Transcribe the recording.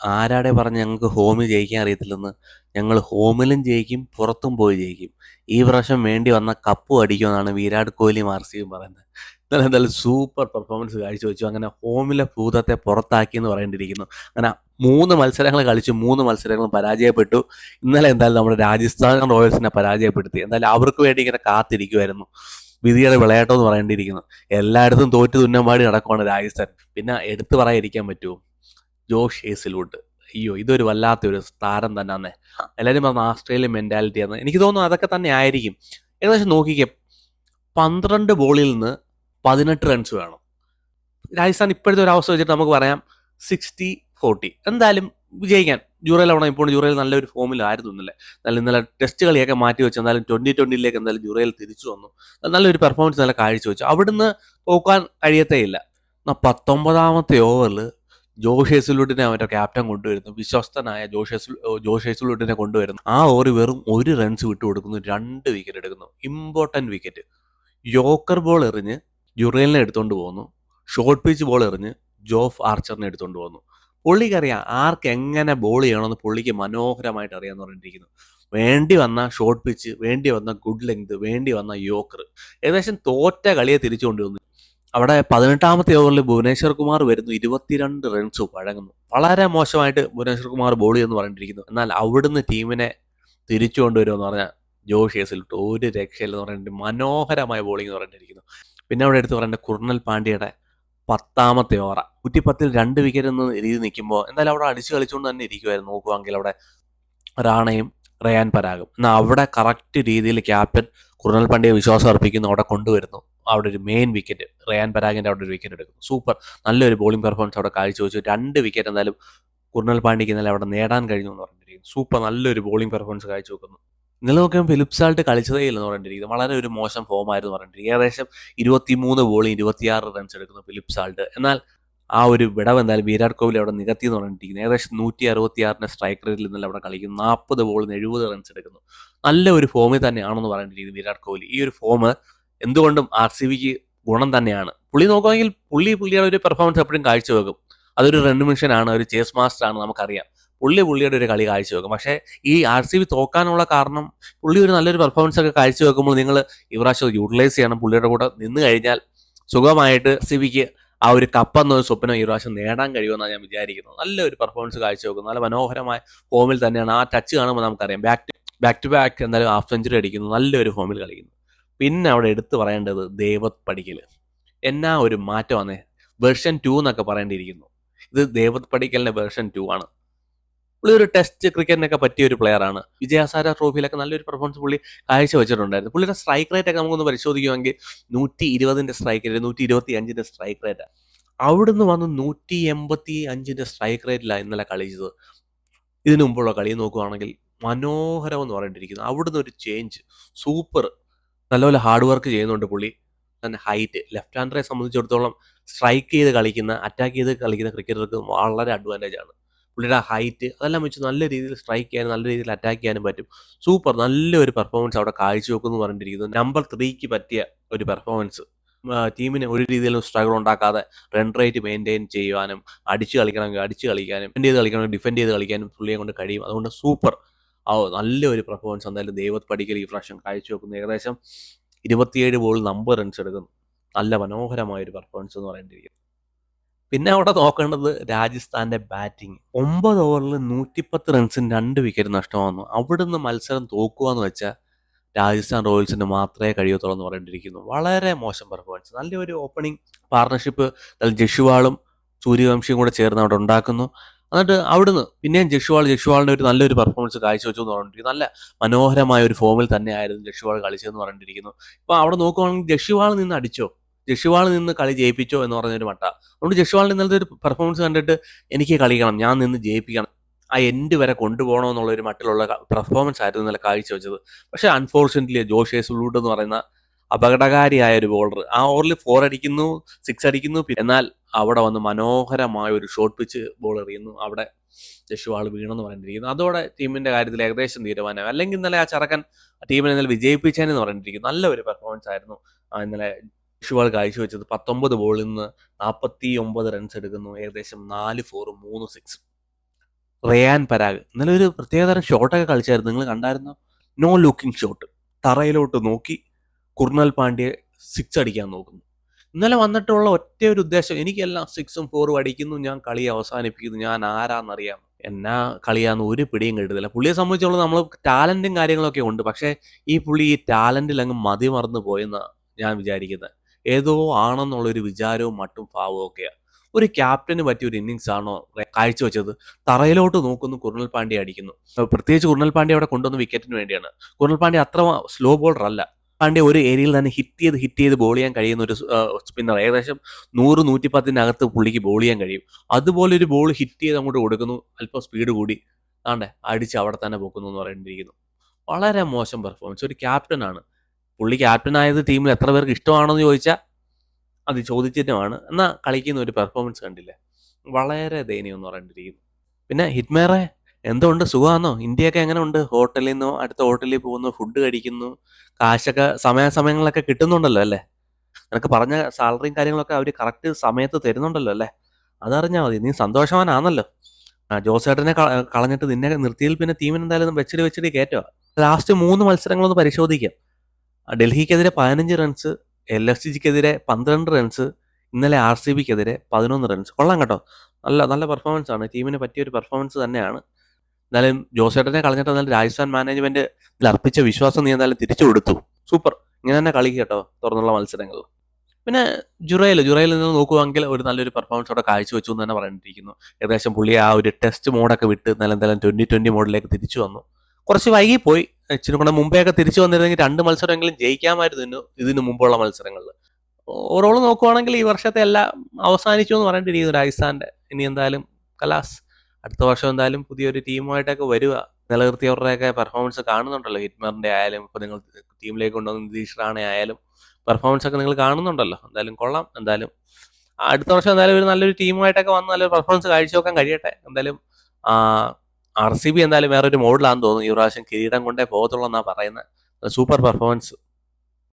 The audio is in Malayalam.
ആരാടെ പറഞ്ഞ് ഞങ്ങൾക്ക് ഹോമിൽ ജയിക്കാൻ അറിയത്തില്ലെന്ന് ഞങ്ങൾ ഹോമിലും ജയിക്കും പുറത്തും പോയി ജയിക്കും. ഈ പ്രാവശ്യം വേണ്ടി വന്ന കപ്പും അടിക്കുമെന്നാണ് വിരാട് കോഹ്ലിയും ആർ സിയും പറയുന്നത്. എന്നാലും എന്തായാലും സൂപ്പർ പെർഫോമൻസ് കാഴ്ചവെച്ചു. അങ്ങനെ ഹോമിലെ ഭൂതത്തെ പുറത്താക്കി എന്ന് പറയേണ്ടിയിരിക്കുന്നു. അങ്ങനെ മൂന്ന് മത്സരങ്ങൾ കളിച്ചു മൂന്ന് മത്സരങ്ങളും പരാജയപ്പെട്ടു. ഇന്നലെ എന്തായാലും നമ്മുടെ രാജസ്ഥാൻ റോയൽസിനെ പരാജയപ്പെടുത്തി. എന്തായാലും അവർക്ക് വേണ്ടി ഇങ്ങനെ കാത്തിരിക്കുമായിരുന്നു വിധിയുടെ വിളയാട്ടം എന്ന് പറയേണ്ടിയിരിക്കുന്നു. എല്ലായിടത്തും തോറ്റു തുന്നമ്പാടി നടക്കുവാണ് രാജസ്ഥാൻ. പിന്നെ എടുത്തു പറയാതിരിക്കാൻ പറ്റുമോ? ജോഷ് ഹേസിൽവുഡ് അയ്യോ ഇതൊരു വല്ലാത്തൊരു താരം തന്നെ എല്ലാവരും പറഞ്ഞ ആസ്ട്രേലിയൻ മെന്റാലിറ്റി ആണ് എനിക്ക് തോന്നുന്നു അതൊക്കെ തന്നെ ആയിരിക്കും. ഏകദേശം നോക്കിക്കേ പന്ത്രണ്ട് ബോളിൽ നിന്ന് പതിനെട്ട് റൺസ് വേണം. രാജസ്ഥാൻ ഇപ്പോഴത്തെ ഒരു അവസ്ഥ വെച്ചിട്ട് നമുക്ക് പറയാം സിക്സ്റ്റി ഫോർട്ടി എന്തായാലും വിജയിക്കാൻ. ജൂറയിൽ അവിടെ ഇപ്പോൾ ജൂറയിൽ നല്ലൊരു ഫോമിലായിരുന്നു ഇന്നലെ. എന്നാലും ഇന്നലെ ടെസ്റ്റ് കളിയൊക്കെ മാറ്റി വെച്ച് എന്തായാലും ട്വന്റി ട്വന്റിയിലേക്ക് എന്തായാലും ജൂറയിൽ തിരിച്ചു വന്നു. നല്ലൊരു പെർഫോമൻസ് നല്ല കാഴ്ച വെച്ചു. അവിടുന്ന് പോക്കാൻ കഴിയത്തേ ഇല്ല. എന്നാൽ പത്തൊമ്പതാമത്തെ ഓവറിൽ ജോഷ് ഹേസുലുഡിനെ അവന്റെ ക്യാപ്റ്റൻ കൊണ്ടുവരുന്നു. വിശ്വസ്തനായ ജോ ഹേസുൽ ജോഷ് ഹേസുലുഡിനെ കൊണ്ടുവരുന്നു. ആ ഓവർ വെറും ഒരു റൺസ് വിട്ടു കൊടുക്കുന്നു. രണ്ട് വിക്കറ്റ് എടുക്കുന്നു. ഇമ്പോർട്ടന്റ് വിക്കറ്റ് യോക്കർ ബോൾ എറിഞ്ഞ് ജുറേലിനെ എടുത്തുകൊണ്ട് പോകുന്നു. ഷോർട്ട് പിച്ച് ബോൾ എറിഞ്ഞ് ജോഫ് ആർച്ചറിനെ എടുത്തുകൊണ്ട് പോകുന്നു. പുള്ളിക്കറിയാം ആർക്ക് എങ്ങനെ ബോൾ ചെയ്യണമെന്ന് പുള്ളിക്ക് മനോഹരമായിട്ട് അറിയാമെന്ന് പറഞ്ഞിരിക്കുന്നു. വേണ്ടി വന്ന ഷോർട്ട് പിച്ച് വേണ്ടി വന്ന ഗുഡ് ലെങ്ത് വേണ്ടി വന്ന യോക്കർ ഏകദേശം തോറ്റ കളിയെ തിരിച്ചു കൊണ്ടുവന്നു അവിടെ പതിനെട്ടാമത്തെ ഓവറിൽ ഭുവനേശ്വർ കുമാർ വരുന്നു. ഇരുപത്തിരണ്ട് റൺസ് വഴങ്ങുന്നു. വളരെ മോശമായിട്ട് ഭുവനേശ്വർ കുമാർ ബോൾ ചെയ്യുന്നു പറഞ്ഞിരിക്കുന്നു. എന്നാൽ അവിടുന്ന് ടീമിനെ തിരിച്ചു കൊണ്ടുവരുമെന്ന് പറഞ്ഞാൽ ജോഷ് ഹേസിലിട്ട് ഒരു രക്ഷയില്ലെന്ന് പറഞ്ഞിട്ട് മനോഹരമായ ബോളിംഗ് എന്ന് പറഞ്ഞിരിക്കുന്നു. പിന്നെ അവിടെ എടുത്ത് പറയേണ്ട കുർണൽ പാണ്ഡ്യയുടെ പത്താമത്തെ ഓവറ. നൂറ്റിപ്പത്തിൽ രണ്ട് വിക്കറ്റ് എന്ന രീതി നിൽക്കുമ്പോൾ എന്തായാലും അവിടെ അടിച്ചു കളിച്ചുകൊണ്ട് തന്നെ ഇരിക്കുമായിരുന്നു നോക്കുവാണെങ്കിൽ അവിടെ റാണയും റയാൻ പരാഗും. എന്നാൽ അവിടെ കറക്റ്റ് രീതിയിൽ ക്യാപ്റ്റൻ കുർണൽ പാണ്ഡ്യ വിശ്വാസം അർപ്പിക്കുന്നു. അവിടെ കൊണ്ടുവരുന്നു. അവിടെ ഒരു മെയിൻ വിക്കറ്റ് റയാൻ പരാഗിന്റെ അവിടെ ഒരു വിക്കറ്റ് എടുക്കും സൂപ്പർ നല്ലൊരു ബോളിംഗ് പെർഫോമൻസ് അവിടെ കാഴ്ചവെച്ചു. രണ്ട് വിക്കറ്റ് എന്തായാലും കുർണൽ പാണ്ഡ്യയ്ക്ക് ഇന്നലെ അവിടെ നേടാൻ കഴിഞ്ഞു എന്ന് പറഞ്ഞിരിക്കുന്നു. സൂപ്പർ നല്ലൊരു ബോളിംഗ് പെർഫോമൻസ് കാഴ്ച വെക്കുന്നു ഇന്നലെ നോക്കിയാൽ ഫിലിപ്സാൾട്ട് കളിച്ചതേ ഇല്ലെന്ന് പറഞ്ഞിരിക്കുന്നത് വളരെ ഒരു മോശം ഫോമായിരുന്നു പറഞ്ഞിരിക്കുന്നത് ഏകദേശം ഇരുപത്തിമൂന്ന് ബോളിൽ ഇരുപത്തിയാറ് റൺസ് എടുക്കുന്നു ഫിലിപ്സാൾട്ട് എന്നാൽ ആ ഒരു വിടവ് എന്തായാലും വിരാട് കോഹ്ലി അവിടെ നികത്തി എന്ന് പറഞ്ഞിരിക്കുന്നത് ഏകദേശം നൂറ്റി അറുപത്തിയാറിന്റെ സ്ട്രൈക്ക് റേറ്റിൽ ഇന്നലെ അവിടെ കളിക്കുന്നു. നാൽപ്പത് ബോളിന് എഴുപത് റൺസ് എടുക്കുന്നു. നല്ല ഒരു ഫോമിൽ തന്നെയാണെന്ന് പറഞ്ഞിരിക്കുന്നത് വിരാട് കോഹ്ലി. ഈ ഒരു ഫോം എന്തുകൊണ്ടും ആർ സി ബിക്ക് ഗുണം തന്നെയാണ്. പുള്ളി നോക്കുകയാണെങ്കിൽ പുള്ളി പുള്ളിയുടെ ഒരു പെർഫോമൻസ് എപ്പോഴും കാഴ്ചവെക്കും. അതൊരു റെൻഡുമിഷൻ ആണ് ഒരു ചേസ് മാസ്റ്റർ ആണ് നമുക്കറിയാം. പുള്ളി പുള്ളിയുടെ ഒരു കളി കാഴ്ചവെക്കും. പക്ഷേ ഈ ആർ സി ബി തോക്കാനുള്ള കാരണം പുള്ളി ഒരു നല്ലൊരു പെർഫോമൻസ് ഒക്കെ കാഴ്ചവെക്കുമ്പോൾ നിങ്ങൾ ഈ പ്രാവശ്യം യൂട്ടിലൈസ് ചെയ്യണം പുള്ളിയുടെ കൂടെ നിന്ന് കഴിഞ്ഞാൽ സുഖമായിട്ട് സി ബിക്ക് ആ ഒരു കപ്പ് എന്നൊരു സ്വപ്നം ഈ പ്രാവശ്യം നേടാൻ കഴിയുമെന്നാണ് ഞാൻ വിചാരിക്കുന്നത്. നല്ലൊരു പെർഫോമൻസ് കാഴ്ചവെക്കുന്നു നല്ല മനോഹരമായ ഫോമിൽ തന്നെയാണ് ആ ടച്ച് കാണുമ്പോൾ നമുക്കറിയാം. Back to back to back എന്തായാലും ഹാഫ് സെഞ്ചുറി അടിക്കുന്നു. നല്ലൊരു ഫോമിൽ കളിക്കുന്നു. പിന്നെ അവിടെ എടുത്തു പറയേണ്ടത് ദേവത് പടിക്കൽ എന്നാ ഒരു മാറ്റം വന്നേ വെർഷൻ ടു എന്നൊക്കെ പറയേണ്ടിയിരിക്കുന്നു. ഇത് ദേവത് പടിക്കലിന്റെ വെർഷൻ ടു ആണ്. പുള്ളി ഒരു ടെസ്റ്റ് ക്രിക്കറ്റിനൊക്കെ പറ്റിയ ഒരു പ്ലെയർ ആണ്. വിജയസാര ട്രോഫിയിലൊക്കെ നല്ലൊരു പെർഫോമൻസ് പുള്ളി കാഴ്ച വെച്ചിട്ടുണ്ടായിരുന്നു. പുള്ളിയുടെ സ്ട്രൈക്ക് റേറ്റ് ഒക്കെ നമുക്കൊന്ന് പരിശോധിക്കുമെങ്കിൽ നൂറ്റി ഇരുപതിന്റെ സ്ട്രൈക്ക് റേറ്റ് നൂറ്റി ഇരുപത്തി അഞ്ചിന്റെ സ്ട്രൈക്ക് റേറ്റ് അവിടുന്ന് വന്ന് നൂറ്റി എൺപത്തി അഞ്ചിന്റെ സ്ട്രൈക്ക് റേറ്റിലാണ് ഇന്നലെ കളിച്ചത്. ഇതിനു മുമ്പുള്ള കളി നോക്കുവാണെങ്കിൽ മനോഹരം എന്ന് അവിടുന്ന് ഒരു ചേഞ്ച് സൂപ്പർ നല്ലപോലെ ഹാർഡ് വർക്ക് ചെയ്യുന്നുണ്ട് പുള്ളി. തന്നെ ഹൈറ്റ് ലെഫ്റ്റ് ഹാൻഡറെ സംബന്ധിച്ചിടത്തോളം സ്ട്രൈക്ക് ചെയ്ത് കളിക്കുന്ന അറ്റാക്ക് ചെയ്ത് കളിക്കുന്ന ക്രിക്കറ്റർക്ക് വളരെ അഡ്വാന്റേജ് ആണ്. പുള്ളിയുടെ ഹൈറ്റ് അതെല്ലാം വെച്ച് നല്ല രീതിയിൽ സ്ട്രൈക്ക് ചെയ്യാനും നല്ല രീതിയിൽ അറ്റാക്ക് ചെയ്യാനും പറ്റും. സൂപ്പർ നല്ലൊരു പെർഫോമൻസ് അവിടെ കാഴ്ചവെക്കുന്നു പറഞ്ഞിരിക്കുന്നു. നമ്പർ ത്രീക്ക് പറ്റിയ ഒരു പെർഫോമൻസ് ടീമിന് ഒരു രീതിയിലും സ്ട്രഗിൾ ഉണ്ടാക്കാതെ റൺ റേറ്റ് മെയിന്റെയിൻ ചെയ്യുവാനും അടിച്ച് കളിക്കണമെങ്കിൽ അടിച്ച് കളിക്കാനും ഡിഫെൻഡ് ചെയ്ത് കളിക്കണമെങ്കിൽ ഡിഫെൻഡ് ചെയ്ത് കളിക്കാനും പുള്ളിയെ കൊണ്ട് കഴിയും. അതുകൊണ്ട് സൂപ്പർ ആ നല്ലൊരു പെർഫോമൻസ് എന്തായാലും ദൈവത് പടിക്കൽ ഈ പ്രാവശ്യം കാഴ്ചവെക്കുന്നു ഏകദേശം ഇരുപത്തിയേഴ് ബോൾ നമ്പർ റൺസ് എടുക്കുന്നു. നല്ല മനോഹരമായ ഒരു പെർഫോമൻസ് എന്ന് പറയേണ്ടിയിരിക്കുന്നു. പിന്നെ അവിടെ നോക്കേണ്ടത് രാജസ്ഥാന്റെ ബാറ്റിംഗ് ഒമ്പത് ഓവറിൽ നൂറ്റിപ്പത്ത് റൺസിന് രണ്ട് വിക്കറ്റ് നഷ്ടമാകുന്നു അവിടുന്ന് മത്സരം തോക്കുക എന്ന് വെച്ചാൽ രാജസ്ഥാൻ റോയൽസിന് മാത്രമേ കഴിയത്തുള്ളൂ എന്ന് പറഞ്ഞിരിക്കുന്നു വളരെ മോശം പെർഫോമൻസ് നല്ലൊരു ഓപ്പണിംഗ് പാർട്ണർഷിപ്പ് ജഷുവാളും സൂര്യവംശിയും കൂടെ ചേർന്ന് അവിടെ ഉണ്ടാക്കുന്നു. എന്നിട്ട് അവിടുന്ന് പിന്നെയും ജഷുവാൾ ജഷുവാളിന്റെ ഒരു നല്ലൊരു പെർഫോമൻസ് കാഴ്ചവെച്ചു എന്ന് പറഞ്ഞിരിക്കുന്നു നല്ല മനോഹരമായ ഒരു ഫോമിൽ തന്നെയായിരുന്നു ജഷുവാൾ കളിച്ചതെന്ന് പറഞ്ഞിരിക്കുന്നു. ഇപ്പൊ അവിടെ നോക്കുവാണെങ്കിൽ ജഷുവാൾ നിന്ന് അടിച്ചോ? ജഷുവാൾ നിന്ന് കളി ജയിപ്പിച്ചോ എന്ന് പറഞ്ഞൊരു മട്ട. അതുകൊണ്ട് ജഷുവാളിന്റെ ഇന്നലത്തെ ഒരു പെർഫോമൻസ് കണ്ടിട്ട് എനിക്ക് കളിക്കണം ഞാൻ നിന്ന് ജയിപ്പിക്കണം ആ എൻഡ് വരെ കൊണ്ടുപോകണം എന്നുള്ള ഒരു മട്ടിലുള്ള പെർഫോമൻസ് ആയിരുന്നു ഇന്നലെ കാഴ്ചവെച്ചത്. പക്ഷേ അൺഫോർച്ചുനേറ്റ്ലി ജോഷേസ് സുലൂട്ട് എന്ന് പറയുന്ന അപകടകാരിയായ ഒരു ബോളർ ആ ഓവറിൽ ഫോർ അടിക്കുന്നു സിക്സ് അടിക്കുന്നു. എന്നാൽ അവിടെ വന്ന് മനോഹരമായ ഒരു ഷോർട്ട് പിച്ച് ബോൾ എറിയുന്നു. അവിടെ ജഷുവാൾ വീണെന്ന് പറഞ്ഞിരിക്കുന്നു. അതോടെ ടീമിന്റെ കാര്യത്തിൽ ഏകദേശം തീരുമാനം. അല്ലെങ്കിൽ ഇന്നലെ ആ ചറക്കൻ ടീമിനെ ഇന്നലെ വിജയിപ്പിച്ചതെന്ന് പറഞ്ഞിരിക്കുന്നു. നല്ല ഒരു പെർഫോമൻസ് ആയിരുന്നു ഇന്നലെ ജഷുവാൾ കാഴ്ചവെച്ചത് പത്തൊമ്പത് ബോളിൽ നിന്ന് നാൽപ്പത്തി ഒമ്പത് റൺസ് എടുക്കുന്നു. ഏകദേശം നാല് ഫോറും മൂന്ന് സിക്സും റയാൻ പരാഗ്. ഇന്നലെ ഒരു പ്രത്യേകതരം ഷോട്ടൊക്കെ കളിച്ചായിരുന്നു. നിങ്ങൾ കണ്ടായിരുന്നു? നോ ലുക്കിംഗ് ഷോട്ട് തറയിലോട്ട് നോക്കി കുർണൽ പാണ്ഡ്യെ സിക്സ് അടിക്കാൻ നോക്കുന്നു. ഇന്നലെ വന്നിട്ടുള്ള ഒറ്റ ഒരു ഉദ്ദേശം എനിക്കെല്ലാം സിക്സും ഫോറും അടിക്കുന്നു ഞാൻ കളി അവസാനിപ്പിക്കുന്നു ഞാൻ ആരാന്നറിയാം. എന്നാ കളിയാന്ന് ഒരു പിടിയും കിട്ടുന്നില്ല. പുള്ളിയെ സംബന്ധിച്ചോളം നമ്മൾ ടാലന്റും കാര്യങ്ങളൊക്കെ ഉണ്ട്. പക്ഷേ ഈ പുള്ളി ഈ ടാലന്റിൽ അങ്ങ് മതി മറന്നു പോയെന്ന് ഞാൻ വിചാരിക്കുന്നത് ഏതോ ആണെന്നുള്ളൊരു വിചാരവും മട്ടും ഭാവവും ഒക്കെയാണ് ഒരു ക്യാപ്റ്റന് പറ്റിയ ഒരു ഇന്നിങ്സ് ആണോ കാഴ്ചവെച്ചത് തറയിലോട്ട് നോക്കുന്നു കുർണൽ പാണ്ഡ്യ അടിക്കുന്നു. പ്രത്യേകിച്ച് കുർണൽ പാണ്ഡ്യ അവിടെ കൊണ്ടുവന്ന വിക്കറ്റിന് വേണ്ടിയാണ്. കുർണൽ പാണ്ഡ്യ അത്ര സ്ലോ ബോളർ അല്ല. പാണ്ഡ്യ ഒരു ഏരിയയിൽ തന്നെ ഹിറ്റ് ചെയ്ത് ഹിറ്റ് ചെയ്ത് ബോൾ ചെയ്യാൻ കഴിയുന്ന ഒരു സ്പിന്നർ ഏകദേശം നൂറ് നൂറ്റിപ്പത്തിനകത്ത് പുള്ളിക്ക് ബോൾ ചെയ്യാൻ കഴിയും. അതുപോലെ ഒരു ബോൾ ഹിറ്റ് ചെയ്ത് അങ്ങോട്ട് കൊടുക്കുന്നു. അല്പം സ്പീഡ് കൂടി. ആണ്ടേ അടിച്ച് അവിടെ തന്നെ പോക്കുന്നു എന്ന് പറയേണ്ടിയിരിക്കുന്നു വളരെ മോശം പെർഫോമൻസ് ഒരു ക്യാപ്റ്റനാണ് പുള്ളി ക്യാപ്റ്റൻ ആയത് ടീമിൽ എത്ര പേർക്ക് ഇഷ്ടമാണെന്ന് ചോദിച്ചാൽ അത് ചോദിച്ചിട്ടുമാണ്. എന്നാൽ കളിക്കുന്ന ഒരു പെർഫോമൻസ് കണ്ടില്ല? വളരെ ദയനീയം എന്ന് പറയേണ്ടിയിരിക്കുന്നു പിന്നെ ഹിറ്റ്മേറെ എന്തുകൊണ്ട് സുഖമാണോ ഇന്ത്യയൊക്കെ എങ്ങനെ ഉണ്ട് ഹോട്ടലിൽ നിന്നോ അടുത്ത ഹോട്ടലിൽ പോകുന്നു ഫുഡ് കഴിക്കുന്നു കാശൊക്കെ സമയാസമയങ്ങളൊക്കെ കിട്ടുന്നുണ്ടല്ലോ അല്ലേ? നിനക്ക് പറഞ്ഞ സാലറിയും കാര്യങ്ങളൊക്കെ അവർ കറക്റ്റ് സമയത്ത് തരുന്നുണ്ടല്ലോ അല്ലേ? അതറിഞ്ഞാൽ മതി. നീ സന്തോഷവാനാണല്ലോ ആ ജോസേട്ടനെ കളഞ്ഞിട്ട് നിന്നെ നിർത്തിയിൽ പിന്നെ ടീമിന് എന്തായാലും വെച്ചിട്ട് വെച്ചിട്ട് കയറ്റുക ലാസ്റ്റ് മൂന്ന് മത്സരങ്ങളൊന്ന് പരിശോധിക്കാം. ഡൽഹിക്കെതിരെ പതിനഞ്ച് റൺസ് എൽ എഫ് സി ജിക്കെതിരെ പന്ത്രണ്ട് റൺസ് ഇന്നലെ ആർ സി ബിക്കെതിരെ പതിനൊന്ന് റൺസ് കൊള്ളാം കേട്ടോ. നല്ല നല്ല പെർഫോമൻസ് ആണ്. ടീമിന് പറ്റിയ ഒരു പെർഫോമൻസ് തന്നെയാണ്. എന്നാലും ജോസേട്ടനെ കളഞ്ഞിട്ട് എന്നാലും രാജസ്ഥാൻ മാനേജ്മെന്റ് അർപ്പിച്ച വിശ്വാസം നീ എന്തായാലും തിരിച്ചു കൊടുത്തു. സൂപ്പർ ഇങ്ങനെ തന്നെ കളിക്കുക കേട്ടോ തുറന്നുള്ള മത്സരങ്ങൾ. പിന്നെ ജുറയിൽ ജുറയിൽ നിന്ന് നോക്കുവാണെങ്കിൽ ഒരു നല്ലൊരു പെർഫോമൻസ് അവിടെ കാഴ്ചവെച്ചു എന്ന് തന്നെ പറഞ്ഞിരിക്കുന്നു. ഏകദേശം പുള്ളി ആ ഒരു ടെസ്റ്റ് മോഡൊക്കെ വിട്ട് നല്ല എന്തായാലും ട്വന്റി ട്വന്റി മോഡിലേക്ക് തിരിച്ചു വന്നു. കുറച്ച് വൈകി പോയി ഇച്ചിരി കൂടെ മുമ്പേ ഒക്കെ തിരിച്ചു വന്നിരുന്നെങ്കിൽ രണ്ട് മത്സരമെങ്കിലും ജയിക്കാമായിരുന്നു ഇതിനു മുമ്പുള്ള മത്സരങ്ങളിൽ. ഓവറോൾ നോക്കുവാണെങ്കിൽ ഈ വർഷത്തെ എല്ലാം അവസാനിച്ചു എന്ന് പറഞ്ഞിട്ടിരിക്കുന്നു രാജസ്ഥാന്റെ ഇനി എന്തായാലും കലാസ്. അടുത്ത വർഷം എന്തായാലും പുതിയൊരു ടീമുമായിട്ടൊക്കെ വരിക. നിലനിർത്തിയവരുടെയൊക്കെ പെർഫോമൻസ് കാണുന്നുണ്ടല്ലോ. ഹിറ്റ്മറിന്റെ ആയാലും ഇപ്പോൾ നിങ്ങൾ ടീമിലേക്ക് കൊണ്ടുവന്ന നിതീഷ് റാണെ ആയാലും പെർഫോമൻസ് ഒക്കെ നിങ്ങൾ കാണുന്നുണ്ടല്ലോ. എന്തായാലും കൊള്ളാം. എന്തായാലും അടുത്ത വർഷം എന്തായാലും ഒരു നല്ലൊരു ടീമുമായിട്ടൊക്കെ വന്ന് നല്ലൊരു പെർഫോമൻസ് കാഴ്ചവെക്കാൻ കഴിയട്ടെ. എന്തായാലും ആർ സി ബി എന്തായാലും വേറൊരു മോഡിലാണെന്ന് തോന്നുന്നു. ഈ പ്രാവശ്യം കിരീടം കൊണ്ടേ പോകത്തുള്ളൂ എന്നാണ് പറയുന്നത്. Super performance